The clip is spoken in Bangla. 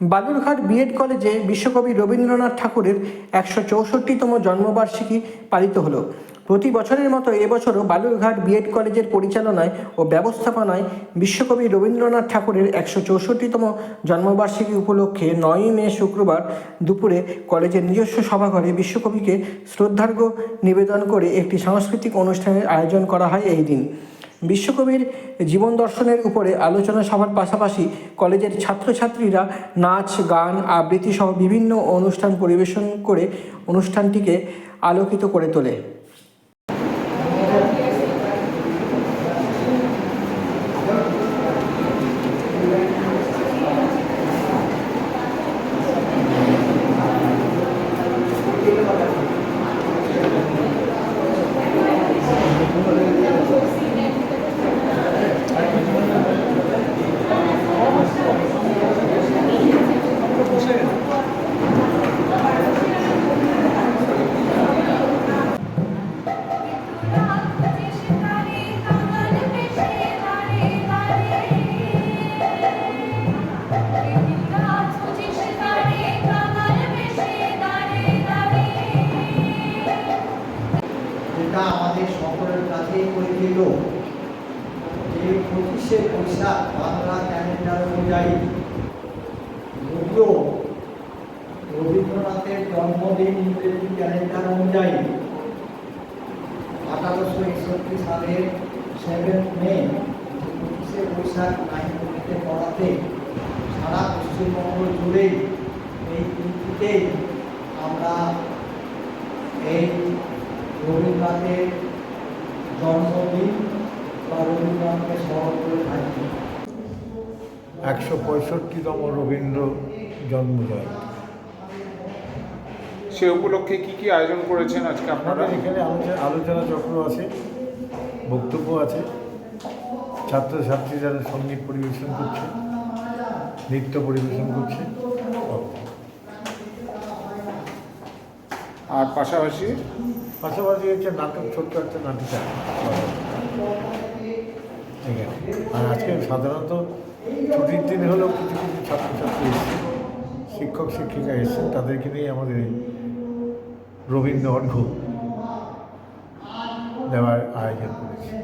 Balurghat B Ed কলেজে বিশ্বকবি রবীন্দ্রনাথ ঠাকুরের একশো চৌষট্টিতম জন্মবার্ষিকী পালিত হলো। প্রতি বছরের মতো এবছরও বালুরঘাট বিএড কলেজের পরিচালনায় ও ব্যবস্থাপনায় বিশ্বকবি রবীন্দ্রনাথ ঠাকুরের একশো চৌষট্টিতম জন্মবার্ষিকী উপলক্ষে নয়ই মে শুক্রবার দুপুরে কলেজের নিজস্ব সভাঘরে বিশ্বকবিকে শ্রদ্ধার্ঘ্য নিবেদন করে একটি সাংস্কৃতিক অনুষ্ঠানের আয়োজন করা হয় এই দিন। বিশ্বকবির জীবন দর্শনের উপরে আলোচনা সভার পাশাপাশি কলেজের ছাত্রছাত্রীরা নাচ, গান আবৃত্তি সহ বিভিন্ন অনুষ্ঠান পরিবেশন করে অনুষ্ঠানটিকে আলোকিত করে তোলে। যেটা আমাদের সকলের কাছেই পরিচিত। এই পঁচিশে বৈশাখ বাংলা ক্যালেন্ডার অনুযায়ী যদিও রবীন্দ্রনাথের জন্মদিন ইংরেজি ক্যালেন্ডার অনুযায়ী আঠারোশো একষট্টি সালের সেভেন মে, পঁচিশে বৈশাখ নাইনটিতে পড়াতে সারা পশ্চিমবঙ্গ জুড়েই এই দিনটিতেই আমরা এই রবীন্দ্রনাথের জন্মদিন বা রবীন্দ্রনাথকে স্মরণ করে থাকি। একশো পঁয়ষট্টিতম রবীন্দ্র জন্মজয়ন্তী। সে উপলক্ষে কি কি আয়োজন করেছেন আজকে আপনারা? এখানে আলোচনা আলোচনা চক্র আছে বক্তব্য আছে। ছাত্রছাত্রীরা সংগীত পরিবেশন করছে নৃত্য পরিবেশন করছে। আর পাশাপাশি? পাশাপাশি হচ্ছে নাটক, ছোট্ট একটা নাটিকা। ঠিক আছে। আর আজকে সাধারণত ছুটির দিন হলেও কিছু কিছু ছাত্রছাত্রী এসছে। শিক্ষক, শিক্ষিকা এসছেন তাদেরকে নিয়ে আমাদের রবীন্দ্র অর্ঘ দেওয়ার আয়োজন করেছে।